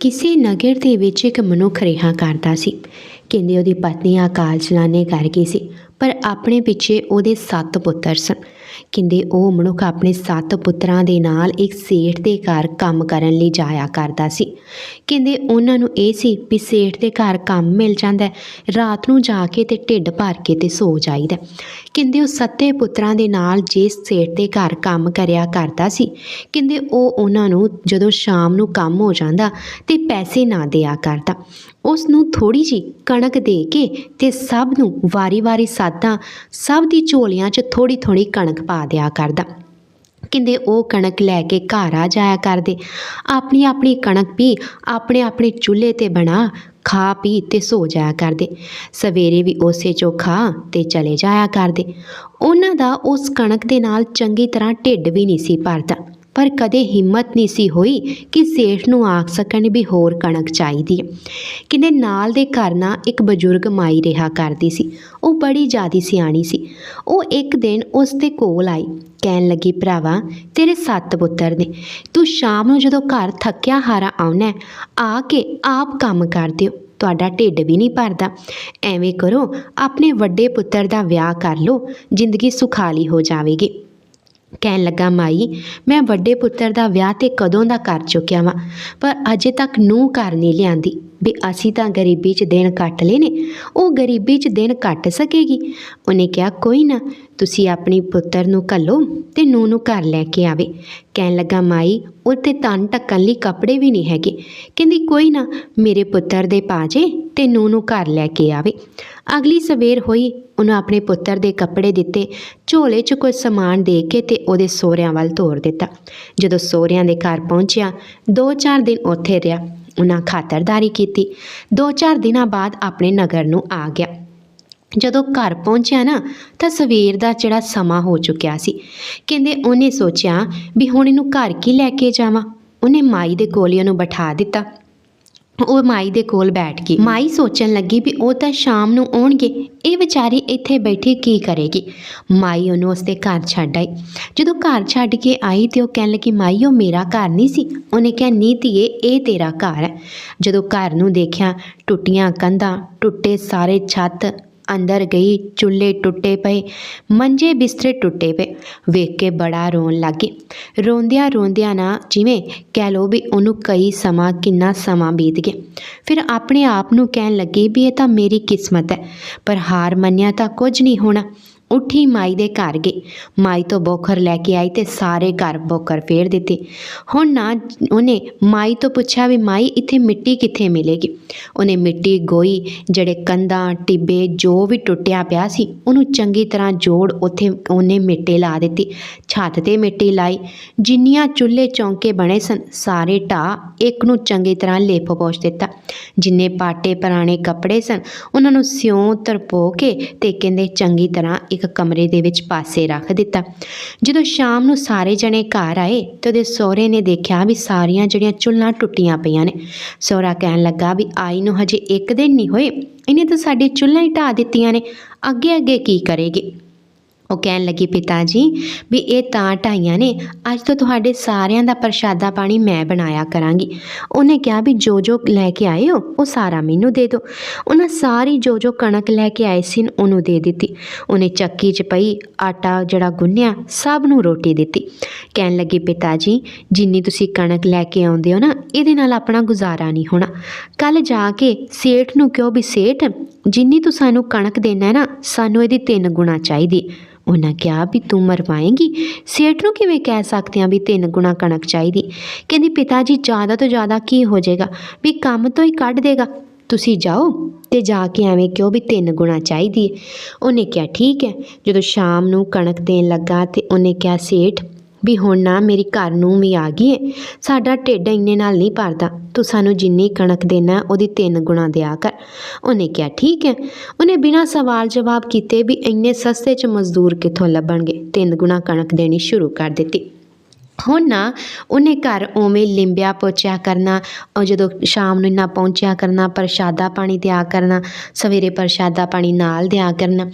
ਕਿਸੇ ਨਗਰ ਦੇ ਵਿੱਚ ਇੱਕ ਮਨੁੱਖ ਰਿਹਾ ਕਰਦਾ ਸੀ। ਕਹਿੰਦੇ ਉਹਦੀ ਪਤਨੀ ਅਕਾਲ ਚਲਾਣੇ ਕਰ ਗਈ ਸੀ। ਪਰ ਆਪਣੇ ਪਿੱਛੇ ਉਹਦੇ ਸੱਤ ਪੁੱਤਰ ਸਨ। ਕਹਿੰਦੇ ਉਹ ਮਨੁੱਖ ਆਪਣੇ ਸੱਤ ਪੁੱਤਰਾਂ ਦੇ ਨਾਲ ਇੱਕ ਸੇਠ ਦੇ ਘਰ ਕੰਮ ਕਰਨ ਲਈ ਜਾਇਆ ਕਰਦਾ ਸੀ। ਕਹਿੰਦੇ ਉਹਨਾਂ ਨੂੰ ਇਹ ਸੀ ਵੀ ਸੇਠ ਦੇ ਘਰ ਕੰਮ ਮਿਲ ਜਾਂਦਾ ਰਾਤ ਨੂੰ ਜਾ ਕੇ ਤੇ ਢਿੱਡ ਭਰ ਕੇ ਤੇ ਸੋ ਜਾਈਦਾ ਕਹਿੰਦੇ ਉਹ ਸੱਤੇ ਪੁੱਤਰਾਂ ਦੇ ਨਾਲ ਜਿਸ ਸੇਠ ਦੇ ਘਰ ਕੰਮ ਕਰਿਆ ਕਰਦਾ ਸੀ, ਕਹਿੰਦੇ ਉਹ ਉਹਨਾਂ ਨੂੰ ਜਦੋਂ ਸ਼ਾਮ ਨੂੰ ਕੰਮ ਹੋ ਜਾਂਦਾ ਤੇ ਪੈਸੇ ਨਾ ਦਿਆ ਕਰਦਾ। ਉਸ ਨੂੰ ਥੋੜੀ ਜੀ ਕਣਕ ਦੇ ਕੇ ਤੇ ਸਭ ਨੂੰ ਵਾਰੀ-ਵਾਰੀ ਸਾਦਾ, ਸਭ ਦੀ ਝੋਲੀਆਂ 'ਚ ਥੋੜੀ-ਥੋੜੀ ਕਣਕ ਪਾ ਦਿਆ ਕਰਦਾ। ਕਹਿੰਦੇ ਉਹ ਕਣਕ ਲੈ ਕੇ ਘਰ ਆ ਜਾਇਆ ਕਰਦੇ। ਆਪਣੀ ਆਪਣੀ ਕਣਕ ਵੀ ਆਪਣੇ ਆਪਣੇ ਚੁੱਲ੍ਹੇ ਤੇ ਬਣਾ, ਖਾ ਪੀ ਤੇ ਸੋ ਜਾਇਆ ਕਰਦੇ। ਸਵੇਰੇ ਵੀ ਉਸੇ ਚੋਂ ਖਾ ਤੇ ਚਲੇ ਜਾਇਆ ਕਰਦੇ। ਉਹਨਾਂ ਦਾ ਉਸ ਕਣਕ ਦੇ ਨਾਲ ਚੰਗੀ ਤਰ੍ਹਾਂ ਢਿੱਡ ਵੀ ਨਹੀਂ ਸੀ ਭਰਦਾ। ਪਰ ਕਦੇ ਹਿੰਮਤ ਨਹੀਂ ਸੀ ਹੋਈ ਕਿ ਸੇਠ ਨੂੰ ਆਖ ਸਕਣ ਵੀ ਹੋਰ ਕਣਕ ਚਾਹੀਦੀ ਹੈ। ਕਿਨੇ ਨਾਲ ਦੇ ਘਰ ਨਾ ਇੱਕ ਬਜ਼ੁਰਗ ਮਾਈ ਰਿਹਾ ਕਰਦੀ ਸੀ। ਉਹ ਬੜੀ ਜ਼ਿਆਦੀ ਸਿਆਣੀ ਸੀ। ਉਹ ਇੱਕ ਦਿਨ ਉਸ ਦੇ ਕੋਲ ਆਈ। ਕਹਿਣ ਲੱਗੀ, ਭਰਾਵਾ, ਤੇਰੇ ਸੱਤ ਪੁੱਤਰ ਨੇ। ਤੂੰ ਸ਼ਾਮ ਨੂੰ ਜਦੋਂ ਘਰ ਥੱਕਿਆ ਹਾਰਾ ਆਉਣਾ ਆ ਕੇ ਆਪ ਕੰਮ ਕਰ ਦਿਓ। ਤੁਹਾਡਾ ਢਿੱਡ ਵੀ ਨਹੀਂ ਭਰਦਾ। ਐਵੇਂ ਕਰੋ, ਆਪਣੇ ਵੱਡੇ ਪੁੱਤਰ ਦਾ ਵਿਆਹ ਕਰ ਲਓ। ਜ਼ਿੰਦਗੀ ਸੁਖਾਲੀ ਹੋ ਜਾਵੇਗੀ। ਕਹਿਣ ਲੱਗਾ, ਮਾਈ, ਮੈਂ ਵੱਡੇ ਪੁੱਤਰ ਦਾ ਵਿਆਹ ਤੇ ਕਦੋਂ ਦਾ ਕਰ ਚੁੱਕਿਆ ਵਾਂ? ਪਰ ਅਜੇ ਤੱਕ ਨੂੰ ਘਰ ਨਹੀਂ ਲਿਆਂਦੀ। ਵੀ ਅਸੀਂ ਤਾਂ ਗਰੀਬੀ 'ਚ ਦਿਨ ਕੱਟ ਲਏ ਨੇ। ਉਹ ਗਰੀਬੀ 'ਚ ਦਿਨ ਕੱਟ ਸਕੇਗੀ? ਉਹਨੇ ਕਿਹਾ, ਕੋਈ ਨਾ, ਤੁਸੀਂ ਆਪਣੀ ਪੁੱਤਰ ਨੂੰ ਘੱਲੋ ਤੇ ਨੂੰ ਨੂੰ ਘਰ ਲੈ ਕੇ ਆਵੇ। ਕਹਿਣ ਲੱਗਾ, ਮਾਈ ਉਹ ਤੇ ਤਨ ਢੱਕਣ ਲਈ ਕੱਪੜੇ ਵੀ ਨਹੀਂ ਹੈਗੇ। ਕਹਿੰਦੀ, ਕੋਈ ਨਾ, ਮੇਰੇ ਪੁੱਤਰ ਦੇ ਪਾਜੇ ਤੇ ਨੂੰ ਨੂੰ ਘਰ ਲੈ ਕੇ ਆਵੇ। ਅਗਲੀ ਸਵੇਰ ਹੋਈ, ਉਹਨੂੰ ਆਪਣੇ ਪੁੱਤਰ ਦੇ ਕੱਪੜੇ ਦਿੱਤੇ, ਝੋਲੇ 'ਚ ਕੁਝ ਸਮਾਨ ਦੇ ਕੇ ਤੇ ਉਹਦੇ ਸਹੁਰਿਆਂ ਵੱਲ ਤੋਰ ਦਿੱਤਾ। ਜਦੋਂ ਸਹੁਰਿਆਂ ਦੇ ਘਰ ਪਹੁੰਚਿਆ 2-4 ਦਿਨ ਉੱਥੇ ਰਿਹਾ। ਉਹਨਾਂ ਖਾਤਰਦਾਰੀ ਕੀਤੀ। 2-4 ਦਿਨਾਂ ਬਾਅਦ ਆਪਣੇ ਨਗਰ ਨੂੰ ਆ ਗਿਆ। ਜਦੋਂ ਘਰ ਪਹੁੰਚਿਆ ਨਾ, ਤਾਂ ਸਵੇਰ ਦਾ ਜਿਹੜਾ ਸਮਾਂ ਹੋ ਚੁੱਕਿਆ ਸੀ। ਕਹਿੰਦੇ ਉਹਨੇ ਸੋਚਿਆ ਵੀ ਹੁਣ ਇਹਨੂੰ ਘਰ ਕੀ ਲੈ ਕੇ ਜਾਵਾਂ? ਉਹਨੇ ਮਾਈ ਦੇ ਕੋਲ ਉਹਨੂੰ ਬਿਠਾ ਦਿੱਤਾ। ਉਹ ਮਾਈ ਦੇ ਕੋਲ ਬੈਠ ਗਈ। ਮਾਈ ਸੋਚਣ ਲੱਗੀ ਵੀ ਉਹ ਤਾਂ ਸ਼ਾਮ ਨੂੰ ਆਉਣਗੇ। ਇਹ ਵਿਚਾਰੀ ਇੱਥੇ ਬੈਠੀ ਕੀ ਕਰੇਗੀ? ਮਾਈ ਉਹਨੂੰ ਉਸਦੇ ਘਰ ਛੱਡ ਆਈ। ਜਦੋਂ ਘਰ ਛੱਡ ਕੇ ਆਈ ਤੇ ਉਹ ਕਹਿਣ ਲੱਗੀ, ਮਾਈ, ਉਹ ਮੇਰਾ ਘਰ ਨਹੀਂ ਸੀ। ਉਹਨੇ ਕਿਹਾ, ਨੀ ਧੀਏ, ਇਹ ਤੇਰਾ ਘਰ ਹੈ। ਜਦੋਂ ਘਰ ਨੂੰ ਦੇਖਿਆ, ਟੁੱਟੀਆਂ ਕੰਧਾਂ, ਟੁੱਟੇ ਸਾਰੇ ਛੱਤ ਅੰਦਰ ਗਈ, ਚੁੱਲ੍ਹੇ ਟੁੱਟੇ ਪਏ, ਮੰਜੇ ਬਿਸਤਰੇ ਟੁੱਟੇ ਪਏ। ਵੇਖ ਕੇ ਬੜਾ ਰੋਣ ਲੱਗੀ। ਰੋਂਦਿਆਂ ਰੋਂਦਿਆਂ ਨਾ ਜਿਵੇਂ ਕਹਿ ਲੋ ਵੀ ਉਹਨੂੰ ਕਈ ਸਮਾਂ, ਕਿੰਨਾ ਸਮਾਂ ਬੀਤ ਗਿਆ। ਫਿਰ ਆਪਣੇ ਆਪ ਨੂੰ ਕਹਿਣ ਲੱਗੀ ਵੀ ਇਹ ਤਾਂ ਮੇਰੀ ਕਿਸਮਤ ਹੈ, ਪਰ ਹਾਰ ਮੰਨਿਆ ਤਾਂ ਕੁਝ ਨਹੀਂ ਹੋਣਾ। ਉੱਠੀ ਮਾਈ ਦੇ ਘਰ ਗਏ ਮਾਈ ਤੋਂ ਬੋਖਰ ਲੈ ਕੇ ਆਈ ਤੇ ਸਾਰੇ ਘਰ ਬੋਖਰ ਫੇਰ ਦਿੱਤੇ। ਹੁਣ ਨਾ ਉਹਨੇ ਮਾਈ ਤੋਂ ਪੁੱਛਿਆ ਵੀ ਮਾਈ, ਇੱਥੇ ਮਿੱਟੀ ਕਿੱਥੇ ਮਿਲੇਗੀ? ਉਹਨੇ ਮਿੱਟੀ, ਗੋਈ, ਜਿਹੜੇ ਕੰਧਾਂ, ਟਿੱਬੇ, ਜੋ ਵੀ ਟੁੱਟਿਆ ਪਿਆ ਸੀ, ਉਹਨੂੰ ਚੰਗੀ ਤਰ੍ਹਾਂ ਜੋੜ ਉੱਥੇ ਉਹਨੇ ਮਿੱਟੀ ਲਾ ਦਿੱਤੀ। ਛੱਤ ਤੇ ਮਿੱਟੀ ਲਾਈ। ਜਿੰਨੀਆਂ ਚੁੱਲ੍ਹੇ ਚੌਂਕੇ ਬਣੇ ਸਨ, ਸਾਰੇ ਢਾਹ ਇੱਕ ਨੂੰ ਚੰਗੀ ਤਰ੍ਹਾਂ ਲੇਪ ਪੋਸ਼ ਦਿੱਤਾ। ਜਿੰਨੇ ਪਾਟੇ ਪੁਰਾਣੇ ਕੱਪੜੇ ਸਨ, ਉਹਨਾਂ ਨੂੰ ਸਿਉਂ ਤਰਪੋ ਕੇ ਤੇ ਕਹਿੰਦੇ ਚੰਗੀ ਤਰ੍ਹਾਂ ਇੱਕ ਕਮਰੇ ਦੇ ਵਿੱਚ ਪਾਸੇ ਰੱਖ ਦਿੱਤਾ। ਜਦੋਂ ਸ਼ਾਮ ਨੂੰ ਸਾਰੇ ਜਣੇ ਘਰ ਆਏ ਤੇ ਉਹਦੇ ਸਹੁਰੇ ਨੇ ਦੇਖਿਆ ਵੀ ਸਾਰੀਆਂ ਜਿਹੜੀਆਂ ਚੁੱਲ੍ਹਾਂ ਟੁੱਟੀਆਂ ਪਈਆਂ ਨੇ। ਸਹੁਰਾ ਕਹਿਣ ਲੱਗਾ ਵੀ ਆਈ ਨੂੰ ਹਜੇ ਇੱਕ ਦਿਨ ਨਹੀਂ ਹੋਏ, ਇਹਨੇ ਤਾਂ ਸਾਡੇ ਚੁੱਲ੍ਹਾਂ ਹੀ ਢਾਹ ਦਿੱਤੀਆਂ ਨੇ ਅੱਗੇ ਅੱਗੇ ਕੀ ਕਰੇਗੀ? ਉਹ ਕਹਿਣ ਲੱਗੀ ਪਿਤਾ ਜੀ ਵੀ ਇਹ ਤਾਂ ਢਾਈਆਂ ਨੇ। ਅੱਜ ਤੋਂ ਤੁਹਾਡੇ ਸਾਰਿਆਂ ਦਾ ਪ੍ਰਸ਼ਾਦਾ ਪਾਣੀ ਮੈਂ ਬਣਾਇਆ ਕਰਾਂਗੀ। ਉਹਨੇ ਕਿਹਾ ਵੀ ਜੋ ਜੋ ਲੈ ਕੇ ਆਏ ਹੋ, ਉਹ ਸਾਰਾ ਮੈਨੂੰ ਦੇ ਦਿਓ। ਉਹਨਾਂ ਸਾਰੀ ਜੋ ਜੋ ਕਣਕ ਲੈ ਕੇ ਆਏ ਸੀ, ਉਹਨੂੰ ਦੇ ਦਿੱਤੀ। ਉਹਨੇ ਚੱਕੀ 'ਚ ਪਈ, ਆਟਾ ਜਿਹੜਾ ਗੁੰਨਿਆ, ਸਭ ਨੂੰ ਰੋਟੀ ਦਿੱਤੀ। ਕਹਿਣ ਲੱਗੀ ਪਿਤਾ ਜੀ ਜਿੰਨੀ ਤੁਸੀਂ ਕਣਕ ਲੈ ਕੇ ਆਉਂਦੇ ਹੋ ਨਾ, ਇਹਦੇ ਨਾਲ ਆਪਣਾ ਗੁਜ਼ਾਰਾ ਨਹੀਂ ਹੋਣਾ। ਕੱਲ ਜਾ ਕੇ ਸੇਠ ਨੂੰ ਕਿਹਾ ਵੀ ਸੇਠ, ਜਿੰਨੀ ਤੂੰ ਸਾਨੂੰ ਕਣਕ ਦੇਣਾ ਹੈ ਨਾ, ਸਾਨੂੰ ਇਹਦੀ ਤਿੰਨ ਗੁਣਾ ਚਾਹੀਦੀ। ਉਹਨਾਂ ਕਿਹਾ ਵੀ ਤੂੰ ਮਰਵਾਏਂਗੀ। ਸੇਠ ਨੂੰ ਕਿਵੇਂ ਕਹਿ ਸਕਦੇ ਆ ਵੀ ਤਿੰਨ ਗੁਣਾ ਕਣਕ ਚਾਹੀਦੀ? ਕਹਿੰਦੀ, ਪਿਤਾ ਜੀ, ਜ਼ਿਆਦਾ ਤੋਂ ਜ਼ਿਆਦਾ ਕੀ ਹੋ ਜਾਏਗਾ? ਵੀ ਕੰਮ ਤੋਂ ਹੀ ਕੱਢ ਦੇਗਾ। ਤੁਸੀਂ ਜਾਓ ਤੇ ਜਾ ਕੇ ਐਵੇਂ ਕਿਉਂ ਵੀ ਤਿੰਨ ਗੁਣਾ ਚਾਹੀਦੀ ਹੈ ਉਹਨੇ ਕਿਹਾ, ਠੀਕ ਹੈ। ਜਦੋਂ ਸ਼ਾਮ ਨੂੰ ਕਣਕ ਦੇਣ ਲੱਗਾ ਤੇ ਉਹਨੇ ਕਿਹਾ, ਸੇਠ ਵੀ ਹੁਣ ਨਾ ਮੇਰੀ ਘਰ ਨੂੰ ਵੀ ਆ ਗਈ ਏ। ਸਾਡਾ ਢਿੱਡ ਇੰਨੇ ਨਾਲ ਨਹੀਂ ਭਰਦਾ। ਤੂੰ ਸਾਨੂੰ ਜਿੰਨੀ ਕਣਕ ਦੇਣਾ, ਉਹਦੀ ਤਿੰਨ ਗੁਣਾ ਦਿਆ ਕਰ। ਉਹਨੇ ਕਿਹਾ, ਠੀਕ ਹੈ। ਉਹਨੇ ਬਿਨਾਂ ਸਵਾਲ ਜਵਾਬ ਕੀਤੇ ਵੀ ਇੰਨੇ ਸਸਤੇ 'ਚ ਮਜ਼ਦੂਰ ਕਿੱਥੋਂ ਲੱਭਣਗੇ? ਤਿੰਨ ਗੁਣਾ ਕਣਕ ਦੇਣੀ ਸ਼ੁਰੂ ਕਰ ਦਿੱਤੀ। ਹੁਣ ਨਾ ਉਹਨੇ ਘਰ ਉਵੇਂ ਲਿੰਬਿਆ ਪੋਚਿਆ ਕਰਨਾ, ਉਹ ਜਦੋਂ ਸ਼ਾਮ ਨੂੰ ਇੰਨਾ ਪਹੁੰਚਿਆ ਕਰਨਾ, ਪ੍ਰਸ਼ਾਦਾ ਪਾਣੀ ਦਿਆ ਕਰਨਾ, ਸਵੇਰੇ ਪ੍ਰਸ਼ਾਦਾ ਪਾਣੀ ਨਾਲ ਦਿਆ ਕਰਨਾ,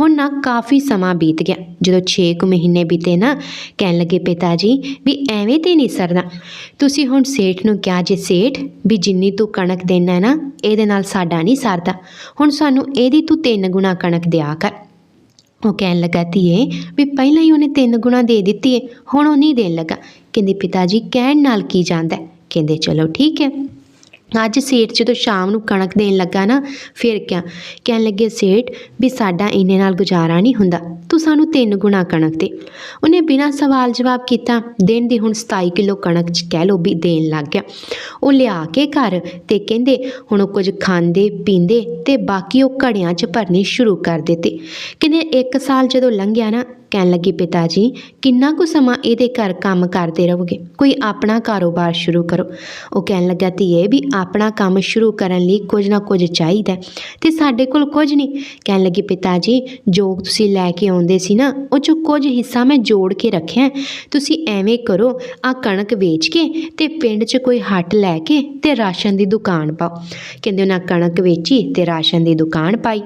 ਹੁਣ ਨਾ ਕਾਫੀ ਸਮਾਂ ਬੀਤ ਗਿਆ। ਜਦੋਂ 6 ਕੁ ਮਹੀਨੇ ਬੀਤੇ ਨਾ, ਕਹਿਣ ਲੱਗੇ, ਪਿਤਾ ਜੀ, ਵੀ ਐਵੇਂ ਤੇ ਨਹੀਂ ਸਰਦਾ। ਤੁਸੀਂ ਹੁਣ ਸੇਠ ਨੂੰ ਕਿਹਾ ਜੇ ਸੇਠ, ਵੀ ਜਿੰਨੀ ਤੂੰ ਕਣਕ ਦੇਣਾ ਨਾ, ਇਹਦੇ ਨਾਲ ਸਾਡਾ ਨਹੀਂ ਸਰਦਾ। ਹੁਣ ਸਾਨੂੰ ਇਹਦੀ ਤੂੰ ਤਿੰਨ ਗੁਣਾ ਕਣਕ ਦਿਆ ਕਰ। ਉਹ ਕਹਿਣ ਲੱਗਾ, ਧੀਏ, ਵੀ ਪਹਿਲਾਂ ਹੀ ਉਹਨੇ ਤਿੰਨ ਗੁਣਾ ਦੇ ਦਿੱਤੀ ਏ, ਹੁਣ ਉਹ ਨਹੀਂ ਦੇਣ ਲੱਗਾ। ਕਹਿੰਦੇ ਪਿਤਾ ਜੀ ਕਹਿਣ ਨਾਲ ਕੀ ਜਾਂਦਾ ਹੈ? ਕਹਿੰਦੇ, ਚਲੋ ਠੀਕ ਹੈ ਅੱਜ ਸੇਠ ਜਦੋਂ ਸ਼ਾਮ ਨੂੰ ਕਣਕ ਦੇਣ ਲੱਗਾ ਨਾ, ਫਿਰ ਕਿਆ? ਕਹਿਣ ਲੱਗੇ, ਸੇਠ, ਵੀ ਸਾਡਾ ਇੰਨੇ ਨਾਲ ਗੁਜ਼ਾਰਾ ਨਹੀਂ ਹੁੰਦਾ। ਤੂੰ ਸਾਨੂੰ ਤਿੰਨ ਗੁਣਾ ਕਣਕ ਦੇ। ਉਹਨੇ ਬਿਨਾਂ ਸਵਾਲ ਜਵਾਬ ਕੀਤਾ, ਦਿਨ ਦੀ ਹੁਣ 27 ਕਿਲੋ ਕਣਕ ਚ ਕਹਿ ਲੋ ਵੀ ਦੇਣ ਲੱਗ ਗਿਆ। ਉਹ ਲਿਆ ਕੇ ਘਰ ਤੇ ਕਹਿੰਦੇ, ਹੁਣ ਉਹ ਕੁਝ ਖਾਂਦੇ, ਪੀਂਦੇ ਤੇ ਬਾਕੀ ਉਹ ਘੜਿਆਂ 'ਚ ਭਰਨੀ ਸ਼ੁਰੂ ਕਰ ਦਿੱਤੀ। ਕਹਿੰਦੇ, ਇੱਕ ਸਾਲ ਜਦੋਂ ਲੰਘਿਆ ਨਾ, ਕਹਿਣ ਲੱਗੀ ਪਿਤਾ ਜੀ ਕਿੰਨਾ ਕੁ ਸਮਾਂ ਇਹਦੇ ਘਰ ਕੰਮ ਕਰਦੇ ਰਹੋਗੇ? ਕੋਈ ਆਪਣਾ ਕਾਰੋਬਾਰ ਸ਼ੁਰੂ ਕਰੋ। ਉਹ ਕਹਿਣ ਲੱਗਾ, ਧੀਏ, ਵੀ ਆਪਣਾ ਕੰਮ ਸ਼ੁਰੂ ਕਰਨ ਲਈ ਕੁਝ ਨਾ ਕੁਝ ਚਾਹੀਦਾ ਹੈ ਤੇ ਸਾਡੇ ਕੋਲ ਕੁਝ ਨਹੀਂ। ਕਹਿਣ ਲੱਗੀ ਪਿਤਾ ਜੀ ਜੋ ਤੁਸੀਂ ਲੈ ਕੇ ਆਉਂਦੇ ਸੀ ਨਾ, ਉਹ ਚੋਂ ਕੁਝ ਹਿੱਸਾ ਮੈਂ ਜੋੜ ਕੇ ਰੱਖਿਆ ਤੁਸੀਂ ਐਵੇਂ ਕਰੋ ਆ ਕਣਕ ਵੇਚ ਕੇ ਤੇ ਪਿੰਡ 'ਚ ਕੋਈ ਹੱਟ ਲੈ ਕੇ ਤੇ ਰਾਸ਼ਨ ਦੀ ਦੁਕਾਨ ਪਾਓ। ਕਹਿੰਦੇ ਉਹਨਾਂ ਕਣਕ ਵੇਚੀ ਤੇ ਰਾਸ਼ਨ ਦੀ ਦੁਕਾਨ ਪਾਈ।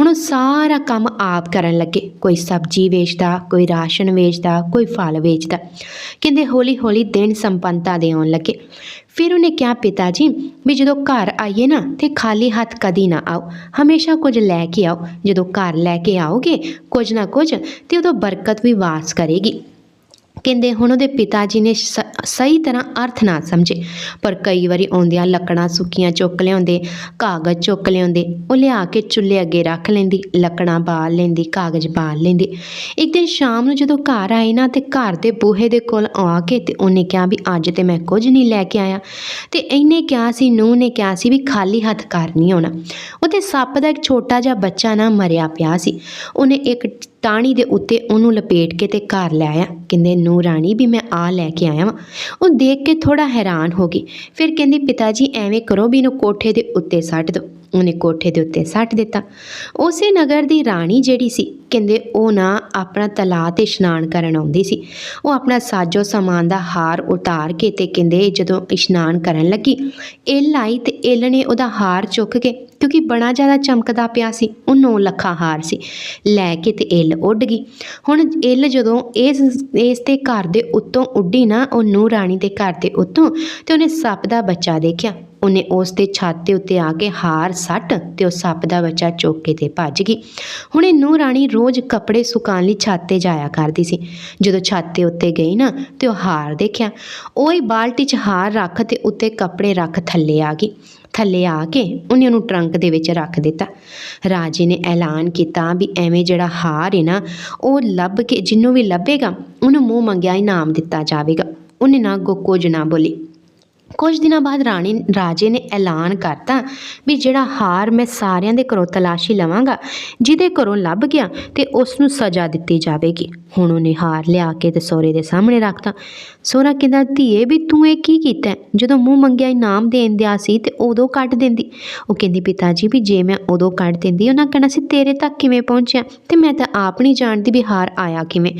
ਹੁਣ ਉਹ ਸਾਰਾ ਕੰਮ ਆਪ ਕਰਨ ਲੱਗੇ। ਕੋਈ ਸਬਜ਼ੀ ਵੇਚਦਾ, ਕੋਈ ਰਾਸ਼ਨ ਵੇਚਦਾ, ਕੋਈ ਫਲ ਵੇਚਦਾ। ਕਹਿੰਦੇ ਹੌਲੀ ਹੌਲੀ ਦਿਨ ਸੰਪੰਨਤਾ ਦੇ ਆਉਣ ਲੱਗੇ। ਫਿਰ ਉਹਨੇ ਕਿਹਾ ਪਿਤਾ ਜੀ ਵੀ ਜਦੋਂ ਘਰ ਆਈਏ ਨਾ, ਤੇ ਖਾਲੀ ਹੱਥ ਕਦੀ ਨਾ ਆਓ। ਹਮੇਸ਼ਾ ਕੁਝ ਲੈ ਕੇ ਆਓ। ਜਦੋਂ ਘਰ ਲੈ ਕੇ ਆਓਗੇ, ਕੁਝ ਨਾ ਕੁਝ, ਤੇ ਉਦੋਂ ਬਰਕਤ ਵੀ ਵਾਸ ਕਰੇਗੀ। ਕਹਿੰਦੇ ਹੁਣ ਉਹਦੇ ਪਿਤਾ ਜੀ ਨੇ ਸਹੀ ਤਰ੍ਹਾਂ ਅਰਥ ਨਾ ਸਮਝੇ। ਪਰ ਕਈ ਵਾਰੀ ਆਉਂਦਿਆਂ ਲੱਕੜਾਂ ਸੁੱਕੀਆਂ ਚੁੱਕ ਲਿਆਉਂਦੇ, ਕਾਗਜ਼ ਚੁੱਕ ਲਿਆਉਂਦੇ, ਉਹ ਲਿਆ ਕੇ ਚੁੱਲ੍ਹੇ ਅੱਗੇ ਰੱਖ ਲੈਂਦੀ, ਲੱਕੜਾਂ ਬਾਲ ਲੈਂਦੀ, ਕਾਗਜ਼ ਬਾਲ ਲੈਂਦੀ। ਇੱਕ ਦਿਨ ਸ਼ਾਮ ਨੂੰ ਜਦੋਂ ਘਰ ਆਏ ਨਾ ਤੇ ਘਰ ਦੇ ਬੂਹੇ ਦੇ ਕੋਲ ਆ ਕੇ ਤੇ ਉਹਨੇ ਕਿਹਾ ਵੀ ਅੱਜ ਤੇ ਮੈਂ ਕੁਝ ਨਹੀਂ ਲੈ ਕੇ ਆਇਆ। ਤੇ ਇਹਨੇ ਕਿਹਾ ਸੀ, ਨੂੰਹ ਨੇ ਕਿਹਾ ਸੀ ਵੀ ਖਾਲੀ ਹੱਥ ਘਰ ਨਹੀਂ ਆਉਣਾ। ਉਹਦੇ ਸੱਪ ਦਾ ਇੱਕ ਛੋਟਾ ਜਿਹਾ ਬੱਚਾ ਨਾ ਮਰਿਆ ਪਿਆ ਸੀ। ਉਹਨੇ ਇੱਕ ਟਾਹਣੀ ਦੇ ਉੱਤੇ ਉਹਨੂੰ ਲਪੇਟ ਕੇ ਤੇ ਘਰ ਲੈ ਆਇਆ। ਕਹਿੰਦੇ ਨੂੰ ਰਾਣੀ, ਵੀ ਮੈਂ ਆ ਲੈ ਕੇ ਆਇਆ ਵਾਂ। ਉਹ ਦੇਖ ਕੇ ਥੋੜਾ ਹੈਰਾਨ ਹੋ ਗਈ। ਫਿਰ ਕਹਿੰਦੀ ਪਿਤਾ ਜੀ ਐਵੇਂ ਕਰੋ, ਵੀ ਇਹਨੂੰ ਕੋਠੇ ਦੇ ਉੱਤੇ ਸੱਟ ਦਿਓ। ਉਹਨੇ ਕੋਠੇ ਦੇ ਉੱਤੇ ਸੱਟ ਦਿੱਤਾ। ਉਸੇ ਨਗਰ ਦੀ ਰਾਣੀ ਜਿਹੜੀ ਸੀ, ਕਹਿੰਦੇ, ਉਹ ਨਾ ਆਪਣਾ ਤਲਾਅ ਤੇ ਇਸ਼ਨਾਨ ਕਰਨ ਆਉਂਦੀ ਸੀ। ਉਹ ਆਪਣਾ ਸਾਜੋ ਸਮਾਨ ਦਾ ਹਾਰ ਉਤਾਰ ਕੇ ਤੇ ਕਹਿੰਦੇ, ਜਦੋਂ ਇਸ਼ਨਾਨ ਕਰਨ ਲੱਗੀ, ਇੱਲ ਆਈ ਤੇ ਇੱਲ ਨੇ ਉਹਦਾ ਹਾਰ ਚੁੱਕ ਕੇ, ਕਿਉਂਕਿ ਬੜਾ ਜ਼ਿਆਦਾ ਚਮਕਦਾ ਪਿਆ ਸੀ ਉਹ ਨੌ ਲੱਖਾਂ ਹਾਰ ਸੀ, ਲੈ ਕੇ ਤੇ ਇੱਲ। ਉੱਡ ਗਈ। ਹੁਣ ਇੱਲ ਜਦੋਂ ਇਸ ਇਸ ਦੇ ਘਰ ਦੇ ਉੱਤੋਂ ਉੱਡੀ ਨਾ ਉਹ ਨੂੰ ਰਾਣੀ ਦੇ ਘਰ ਦੇ ਉੱਤੋਂ ਤੇ ਉਹਨੇ ਸੱਪ ਦਾ ਬੱਚਾ ਦੇਖਿਆ। ਉਹਨੇ ਉਸ ਦੇ ਛੱਤ ਉੱਤੇ ਆ ਕੇ ਹਾਰ ਸੱਟ ਤੇ ਉਹ ਸੱਪ ਦਾ ਬੱਚਾ ਚੁੱਕ ਕੇ ਤੇ ਭੱਜ ਗਈ। ਹੁਣ ਇਹ ਨੂੰ ਰਾਣੀ ਰੋਜ਼ ਕੱਪੜੇ ਸੁਕਾਉਣ ਲਈ ਛਾਤੇ ਜਾਇਆ ਕਰਦੀ ਸੀ। ਜਦੋਂ ਛਾਤੇ ਉੱਤੇ ਗਈ ਨਾ ਤੇ ਉਹ ਹਾਰ ਦੇਖਿਆ। ਉਹ ਹੀ ਬਾਲਟੀ 'ਚ ਹਾਰ ਰੱਖ ਤੇ ਉੱਤੇ ਕੱਪੜੇ ਰੱਖ ਥੱਲੇ ਆ ਗਈ। ਥੱਲੇ ਆ ਕੇ ਉਹਨੇ ਉਹਨੂੰ ਟਰੰਕ ਦੇ ਵਿੱਚ ਰੱਖ ਦਿੱਤਾ। ਰਾਜੇ ਨੇ ਐਲਾਨ ਕੀਤਾ ਵੀ ਐਵੇਂ ਜਿਹੜਾ ਹਾਰ ਹੈ ਨਾ, ਉਹ ਲੱਭ ਕੇ ਜਿਹਨੂੰ ਵੀ ਲੱਭੇਗਾ, ਉਹਨੂੰ ਮੂੰਹ ਮੰਗਿਆ ਇਨਾਮ ਦਿੱਤਾ ਜਾਵੇਗਾ। ਉਹਨੇ ਨਾ ਅੱਗੋਂ ਕੁਝ ਨਾ ਬੋਲੀ। ਕੁਝ ਦਿਨਾਂ ਬਾਅਦ ਰਾਣੀ, ਰਾਜੇ ਨੇ ਐਲਾਨ ਕਰਤਾ ਵੀ ਜਿਹੜਾ ਹਾਰ ਮੈਂ ਸਾਰਿਆਂ ਦੇ ਘਰੋਂ ਤਲਾਸ਼ੀ ਲਵਾਂਗਾ, ਜਿਹਦੇ ਘਰੋਂ ਲੱਭ ਗਿਆ ਤੇ ਉਸ ਨੂੰ ਸਜ਼ਾ ਦਿੱਤੀ ਜਾਵੇਗੀ। ਹੁਣ ਉਹਨੇ ਹਾਰ ਲਿਆ ਕੇ ਤੇ ਸੋਹਰੇ ਦੇ ਸਾਹਮਣੇ ਰੱਖਤਾ। ਸੋਹਰਾ ਕਹਿੰਦਾ, ਧੀਏ, ਵੀ ਤੂੰ ਇਹ ਕੀ ਕੀਤਾ? ਜਦੋਂ ਮੂੰਹ ਮੰਗਿਆ ਇਨਾਮ ਦੇਣ ਦਿਆ ਸੀ ਤੇ ਉਦੋਂ ਕੱਢ ਦਿੰਦੀ। ਉਹ ਕਹਿੰਦੀ ਪਿਤਾ ਜੀ ਵੀ ਜੇ ਮੈਂ ਉਦੋਂ ਕੱਢ ਦਿੰਦੀ, ਉਹਨਾਂ ਕਹਿਣਾ ਸੀ, ਤੇਰੇ ਤੱਕ ਕਿਵੇਂ ਪਹੁੰਚਿਆ? ਤੇ ਮੈਂ ਤਾਂ ਆਪ ਨਹੀਂ ਜਾਣਦੀ ਵੀ ਹਾਰ ਆਇਆ ਕਿਵੇਂ।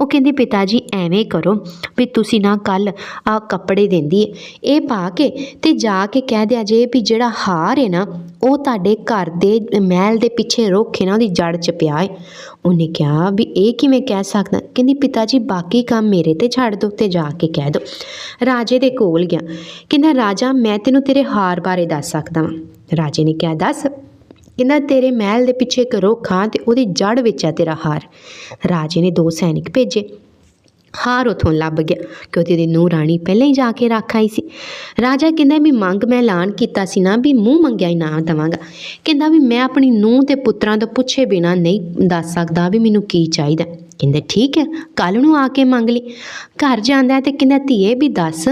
ਉਹ ਕਹਿੰਦੀ ਪਿਤਾ ਜੀ ਐਵੇਂ ਕਰੋ ਵੀ ਤੁਸੀਂ ਨਾ ਕੱਲ ਆ ਕੱਪੜੇ ਦਿੰਦੀ ਇਹ ਪਾ ਕੇ ਤੇ ਜਾ ਕੇ ਕਹਿ ਦਿਆ ਜੇ ਵੀ ਜਿਹੜਾ ਹਾਰ ਹੈ ਨਾ, ਉਹ ਤੁਹਾਡੇ ਘਰ ਦੇ ਮਹਿਲ ਦੇ ਪਿੱਛੇ ਰੁੱਖ ਹੈ ਨਾ, ਉਹਦੀ ਜੜ 'ਚ ਪਿਆ ਹੈ ਉਹਨੇ ਕਿਹਾ ਵੀ ਇਹ ਕਿਵੇਂ ਕਹਿ ਸਕਦਾ? ਕਹਿੰਦੀ ਪਿਤਾ ਜੀ ਬਾਕੀ ਕੰਮ ਮੇਰੇ ਤੇ ਛੱਡ ਦਿਓ ਤੇ ਜਾ ਕੇ ਕਹਿ ਦਿਓ ਰਾਜੇ ਦੇ ਕੋਲ ਗਿਆ। ਕਹਿੰਦਾ, ਰਾਜਾ, ਮੈਂ ਤੈਨੂੰ ਤੇਰੇ ਹਾਰ ਬਾਰੇ ਦੱਸ ਸਕਦਾ ਵਾਂ। ਰਾਜੇ ਨੇ ਕਿਹਾ, ਦੱਸ। ਕਹਿੰਦਾ, ਤੇਰੇ ਮਹਿਲ ਦੇ ਪਿੱਛੇ ਇੱਕ ਰੁੱਖ ਆ ਤੇ ਉਹਦੀ ਜੜ ਵਿੱਚ ਆ ਤੇਰਾ ਹਾਰ। ਰਾਜੇ ਨੇ ਦੋ ਸੈਨਿਕ ਭੇਜੇ। ਹਾਰ ਉਥੋਂ ਲੱਭ ਗਿਆ ਕਿਉਂਕਿ ਉਹਦੀ ਨੂੰਹ ਰਾਣੀ ਪਹਿਲਾਂ ਹੀ ਜਾ ਕੇ ਰੱਖ ਆਈ ਸੀ। ਰਾਜਾ ਕਹਿੰਦਾ, ਵੀ ਮੰਗ ਮੈਂ ਐਲਾਨ ਕੀਤਾ ਸੀ ਨਾ, ਵੀ ਮੂੰਹ ਮੰਗਿਆ ਇਨਾਮ ਦਵਾਂਗਾ। ਕਹਿੰਦਾ ਵੀ ਮੈਂ ਆਪਣੀ ਨੂੰਹ ਤੇ ਪੁੱਤਰਾਂ ਤੋਂ ਪੁੱਛੇ ਬਿਨਾ ਨਹੀਂ ਦੱਸ ਸਕਦਾ ਵੀ ਮੈਨੂੰ ਕੀ ਚਾਹੀਦਾ। ਕਹਿੰਦਾ, ਠੀਕ ਹੈ ਕੱਲ ਨੂੰ ਆ ਕੇ ਮੰਗ ਲਈ। ਘਰ ਜਾਂਦਾ ਹੈ ਤੇ ਕਹਿੰਦਾ, ਧੀਏ, ਵੀ ਦੱਸ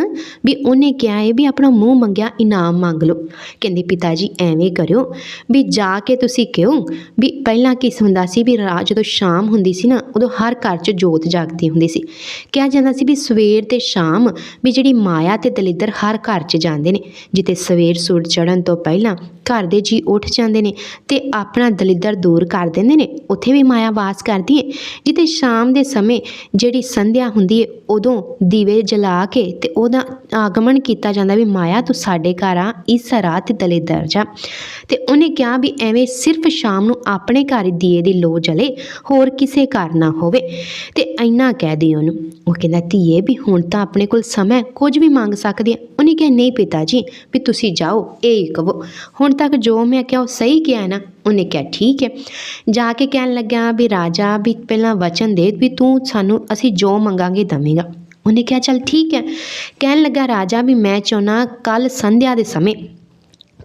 ਵੀ ਉਹਨੇ ਕਿਹਾ ਹੈ ਵੀ ਆਪਣਾ ਮੂੰਹ ਮੰਗਿਆ, ਇਨਾਮ ਮੰਗ ਲਓ। ਕਹਿੰਦੀ, ਪਿਤਾ ਜੀ, ਐਵੇਂ ਕਰਿਓ ਵੀ ਜਾ ਕੇ ਤੁਸੀਂ ਕਿਉਂ ਵੀ ਪਹਿਲਾਂ ਕਿਸ ਹੁੰਦਾ ਸੀ ਵੀ ਰਾਤ ਜਦੋਂ ਸ਼ਾਮ ਹੁੰਦੀ ਸੀ ਨਾ, ਉਦੋਂ ਹਰ ਘਰ 'ਚ ਜੋਤ ਜਾਗਦੀ ਹੁੰਦੀ ਸੀ। ਕਿਹਾ ਜਾਂਦਾ ਸੀ ਵੀ ਸਵੇਰ ਤੇ ਸ਼ਾਮ ਵੀ ਜਿਹੜੀ ਮਾਇਆ ਤੇ ਦਲਿੱਦਰ ਹਰ ਘਰ 'ਚ ਜਾਂਦੇ ਨੇ ਜਿੱਤੇ ਸਵੇਰ ਸੂਰਜ ਚੜ੍ਹਨ ਤੋਂ ਪਹਿਲਾਂ ਘਰ ਦੇ ਜੀ ਉੱਠ ਜਾਂਦੇ ਨੇ ਤੇ ਆਪਣਾ ਦਲਿੱਦਰ ਦੂਰ ਕਰ ਦਿੰਦੇ ਨੇ। ਉੱਥੇ ਵੀ ਮਾਇਆ ਵਾਸ ਕਰਦੀ ਹੈ ਜਿੱਥੇ ਸ਼ਾਮ ਦੇ ਸਮੇਂ ਜਿਹੜੀ ਸੰਧਿਆ ਹੁੰਦੀ ਹੈ ਉਦੋਂ ਦੀਵੇ ਜਲਾ ਕੇ ਤੇ ਉਹਦਾ ਆਗਮਨ ਕੀਤਾ ਜਾਂਦਾ ਵੀ ਮਾਇਆ ਤੂੰ ਸਾਡੇ ਘਰ ਆ, ਇਸ ਰਾਤ ਦਲਿੱਦਰ ਜਾ। ਤੇ ਉਹਨੇ ਕਿਹਾ ਵੀ ਐਵੇਂ ਸਿਰਫ ਸ਼ਾਮ ਨੂੰ ਆਪਣੇ ਘਰ ਦੀਏ ਦੀ ਲੋ ਜਲੇ, ਹੋਰ ਕਿਸੇ ਘਰ ਨਾ ਹੋਵੇ। ਤੇ ਇੰਨਾ ਕਹਿ ਦੀ ਉਹਨੂੰ। ਉਹ ਕਹਿੰਦਾ, ਧੀਏ, ਵੀ ਹੁਣ ਤਾਂ ਆਪਣੇ ਕੋਲ ਸਮਾਂ ਕੁਝ ਵੀ ਮੰਗ ਸਕਦੀ ਹੈ ਉਹਨੇ ਕਿਹਾ, ਨਹੀਂ ਪਿਤਾ ਜੀ, ਵੀ ਤੁਸੀਂ ਜਾਓ, ਇਹ ਹੀ ਕਹੋ। ਹੁਣ ਤੱਕ ਜੋ ਮੈਂ ਕਿਹਾ ਉਹ ਸਹੀ ਕਿਹਾ ਹੈ ਨਾ, ਉਹਨੇ ਕਿਹਾ ਠੀਕ ਹੈ। ਜਾ ਕੇ ਕਹਿਣ ਲੱਗਾ ਵੀ ਰਾਜਾ ਵੀ ਪਹਿਲਾਂ ਵਚਨ ਦੇ ਵੀ ਤੂੰ ਸਾਨੂੰ ਅਸੀਂ ਜੋ ਮੰਗਾਂਗੇ ਦਵੇਂਗਾ। ਉਹਨੇ ਕਿਹਾ ਚੱਲ ਠੀਕ ਹੈ। ਕਹਿਣ ਲੱਗਾ ਰਾਜਾ ਵੀ ਮੈਂ ਚਾਹੁੰਦਾ ਕੱਲ ਸੰਧਿਆ ਦੇ ਸਮੇਂ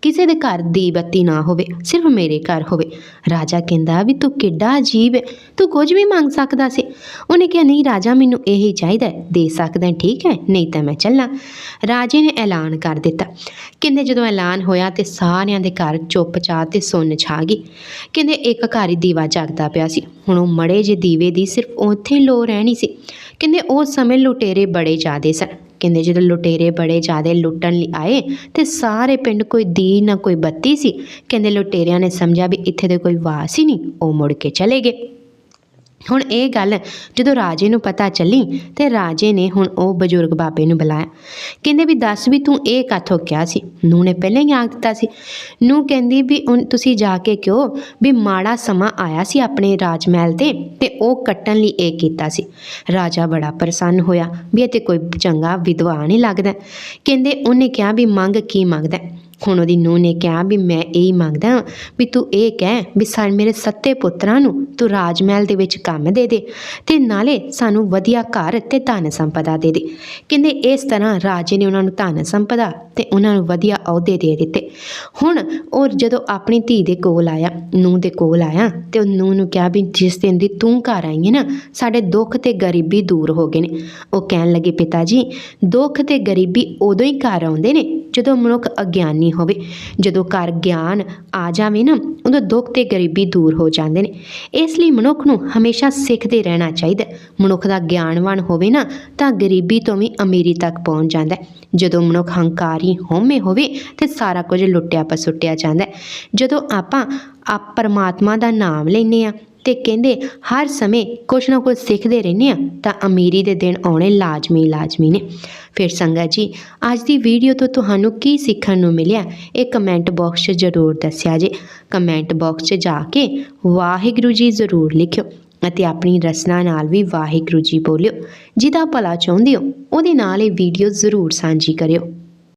ਕਿਸੇ ਦੇ ਘਰ ਦੀ ਬੱਤੀ ਨਾ ਹੋਵੇ ਸਿਰਫ ਮੇਰੇ ਘਰ ਹੋਵੇ। ਰਾਜਾ ਕਹਿੰਦਾ ਵੀ ਤੂੰ ਕਿੱਡਾ ਅਜੀਬ ਹੈ ਤੂੰ ਕੁਝ ਵੀ ਮੰਗ ਸਕਦਾ ਸੀ। ਉਹਨੇ ਕਿਹਾ ਨਹੀਂ ਰਾਜਾ ਮੈਨੂੰ ਇਹ ਹੀ ਚਾਹੀਦਾ ਹੈ, ਦੇ ਸਕਦਾ ਹੈ, ਠੀਕ ਹੈ ਨਹੀਂ ਤਾਂ ਮੈਂ ਚੱਲਾਂ। ਰਾਜੇ ਨੇ ਐਲਾਨ ਕਰ ਦਿੱਤਾ। ਕਹਿੰਦੇ ਜਦੋਂ ਐਲਾਨ ਹੋਇਆ ਤੇ ਸਾਰਿਆਂ ਦੇ ਘਰ ਚੁੱਪ ਚੁੱਪਚਾਪ ਤੇ ਸੁੰਨ ਛਾ ਗਈ। ਕਹਿੰਦੇ ਇੱਕ ਘਰ ਹੀ ਦੀਵਾ ਜਗਦਾ ਪਿਆ ਸੀ। ਹੁਣ ਉਹ ਮੜੇ ਜੇ ਦੀਵੇ ਦੀ ਸਿਰਫ ਉੱਥੇ ਲੋ ਰਹਿਣੀ ਸੀ। ਕਹਿੰਦੇ ਉਸ ਸਮੇਂ ਲੁਟੇਰੇ ਬੜੇ ਜ਼ਿਆਦੇ ਸਨ। ਕਹਿੰਦੇ ਜਦੋਂ ਲੁਟੇਰੇ ਬੜੇ ਜ਼ਿਆਦੇ ਲੁੱਟਣ ਲਈ ਆਏ ਤੇ ਸਾਰੇ ਪਿੰਡ ਕੋਈ ਦੀ ਨਾ ਕੋਈ ਬੱਤੀ ਸੀ। ਕਹਿੰਦੇ ਲੁਟੇਰਿਆਂ ਨੇ ਸਮਝਿਆ ਵੀ ਇੱਥੇ ਤੇ ਕੋਈ ਵਾਸ ਹੀ ਨਹੀਂ, ਉਹ ਮੁੜ ਕੇ ਚਲੇ ਗਏ। ਹੁਣ ਇਹ ਗੱਲ ਜਦੋਂ ਰਾਜੇ ਨੂੰ ਪਤਾ ਚੱਲੀ ਤੇ ਰਾਜੇ ਨੇ ਹੁਣ ਉਹ ਬਜ਼ੁਰਗ ਬਾਬੇ ਨੂੰ ਬੁਲਾਇਆ। ਕਹਿੰਦੇ ਵੀ ਦੱਸ ਵੀ ਤੂੰ ਇਹ ਕਾਥੋਂ ਕਿਹਾ ਸੀ? ਨੂੰ ਨੇ ਪਹਿਲਾਂ ਹੀ ਆਖ ਦਿੱਤਾ ਸੀ। ਨੂੰ ਕਹਿੰਦੀ ਵੀ ਉਨ- ਤੁਸੀਂ ਜਾ ਕੇ ਕਿਉਂ ਵੀ ਮਾੜਾ ਸਮਾਂ ਆਇਆ ਸੀ ਆਪਣੇ ਰਾਜ ਮਹਿਲ ਤੇ ਤੇ ਉਹ ਕੱਟਣ ਲਈ ਇਹ ਕੀਤਾ ਸੀ। ਰਾਜਾ ਬੜਾ ਪ੍ਰਸੰਨ ਹੋਇਆ ਵੀ ਇਹ ਤੇ ਕੋਈ ਚੰਗਾ ਵਿਦਵਾਨ ਹੀ ਲੱਗਦਾ। ਕਹਿੰਦੇ ਉਹਨੇ ਕਿਹਾ ਵੀ ਮੰਗ ਕੀ ਮੰਗਦਾ? ਹੁਣ ਉਹਦੀ ਨੂੰਹ ਨੇ ਕਿਹਾ ਵੀ ਮੈਂ ਇਹ ਹੀ ਮੰਗਦਾ ਵੀ ਤੂੰ ਇਹ ਕਹਿ ਵੀ ਸਾ, ਮੇਰੇ ਸੱਤੇ ਪੁੱਤਰਾਂ ਨੂੰ ਤੂੰ ਰਾਜ ਮਹਿਲ ਦੇ ਵਿੱਚ ਕੰਮ ਦੇ ਦੇ ਤੇ ਨਾਲੇ ਸਾਨੂੰ ਵਧੀਆ ਘਰ ਤੇ ਧਨ ਸੰਪਦਾ ਦੇ ਦੇ। ਕਹਿੰਦੇ ਇਸ ਤਰ੍ਹਾਂ ਰਾਜੇ ਨੇ ਉਹਨਾਂ ਨੂੰ ਧਨ ਸੰਪਦਾ ਤੇ ਉਹਨਾਂ ਨੂੰ ਵਧੀਆ ਅਹੁਦੇ ਦੇ ਦਿੱਤੇ। ਹੁਣ ਉਹ ਜਦੋਂ ਆਪਣੀ ਧੀ ਦੇ ਕੋਲ ਆਇਆ, ਨੂੰਹ ਦੇ ਕੋਲ ਆਇਆ ਤੇ ਉਹ ਨੂੰਹ ਨੂੰ ਕਿਹਾ ਵੀ ਜਿਸ ਦਿਨ ਦੀ ਤੂੰ ਘਰ ਆਈ ਹੈ ਨਾ, ਸਾਡੇ ਦੁੱਖ ਤੇ ਗਰੀਬੀ ਦੂਰ ਹੋ ਗਏ ਨੇ। ਉਹ ਕਹਿਣ ਲੱਗੇ, ਪਿਤਾ ਜੀ, ਦੁੱਖ ਤੇ ਗਰੀਬੀ ਉਦੋਂ ਹੀ ਘਰ ਆਉਂਦੇ ਨੇ ਜਦੋਂ ਮਨੁੱਖ ਅਗਿਆਨੀ ਹੋਵੇ, ਜਦੋਂ ਘਰ ਗਿਆਨ ਆ ਜਾਵੇ ਨਾ, ਉਦੋਂ ਦੁੱਖ ਤੇ ਗਰੀਬੀ ਦੂਰ ਹੋ ਜਾਂਦੇ ਨੇ। ਇਸ ਲਈ ਮਨੁੱਖ ਨੂੰ ਹਮੇਸ਼ਾ ਸਿੱਖਦੇ ਰਹਿਣਾ ਚਾਹੀਦਾ ਮਨੁੱਖ ਦਾ ਗਿਆਨਵਾਨ ਹੋਵੇ ਨਾ, ਤਾਂ ਗਰੀਬੀ ਤੋਂ ਵੀ ਅਮੀਰੀ ਤੱਕ ਪਹੁੰਚ ਜਾਂਦਾ ਜਦੋਂ ਮਨੁੱਖ ਹੰਕਾਰੀ ਹਉਮੈ ਹੋਵੇ, ਤੇ ਸਾਰਾ ਕੁਝ ਲੁੱਟਿਆ ਪਸੁੱਟਿਆ ਜਾਂਦਾ ਜਦੋਂ ਆਪਾਂ ਆਪ ਪਰਮਾਤਮਾ ਦਾ ਨਾਮ ਲੈਨੇ ਆ ਤੇ ਕਹਿੰਦੇ, ਹਰ ਸਮੇਂ ਕੁਛ ਨਾ ਕੁਛ ਸਿੱਖਦੇ ਰਹਿੰਦੇ ਆ ਤਾਂ ਅਮੀਰੀ ਦੇ ਦਿਨ ਆਉਣੇ ਲਾਜ਼ਮੀ ਲਾਜ਼ਮੀ ਨੇ। ਫਿਰ ਸੰਗਤ ਜੀ, ਅੱਜ ਦੀ ਵੀਡੀਓ ਤੋਂ ਤੁਹਾਨੂੰ ਕੀ ਸਿੱਖਣ ਨੂੰ ਮਿਲਿਆ? ਇਹ ਕਮੈਂਟ ਬਾਕਸ 'ਚ ਜ਼ਰੂਰ ਦੱਸਿਆ ਜੇ। ਕਮੈਂਟ ਬਾਕਸ 'ਚ ਜਾ ਕੇ ਵਾਹਿਗੁਰੂ ਜੀ ਜ਼ਰੂਰ ਲਿਖਿਓ ਅਤੇ ਆਪਣੀ ਰਸਨਾ ਨਾਲ ਵੀ ਵਾਹਿਗੁਰੂ ਜੀ ਬੋਲਿਓ। ਜਿਹਦਾ ਭਲਾ ਚਾਹੁੰਦੇ ਹੋ, ਉਹਦੇ ਨਾਲ ਇਹ ਵੀਡੀਓ ਜ਼ਰੂਰ ਸਾਂਝੀ ਕਰਿਓ।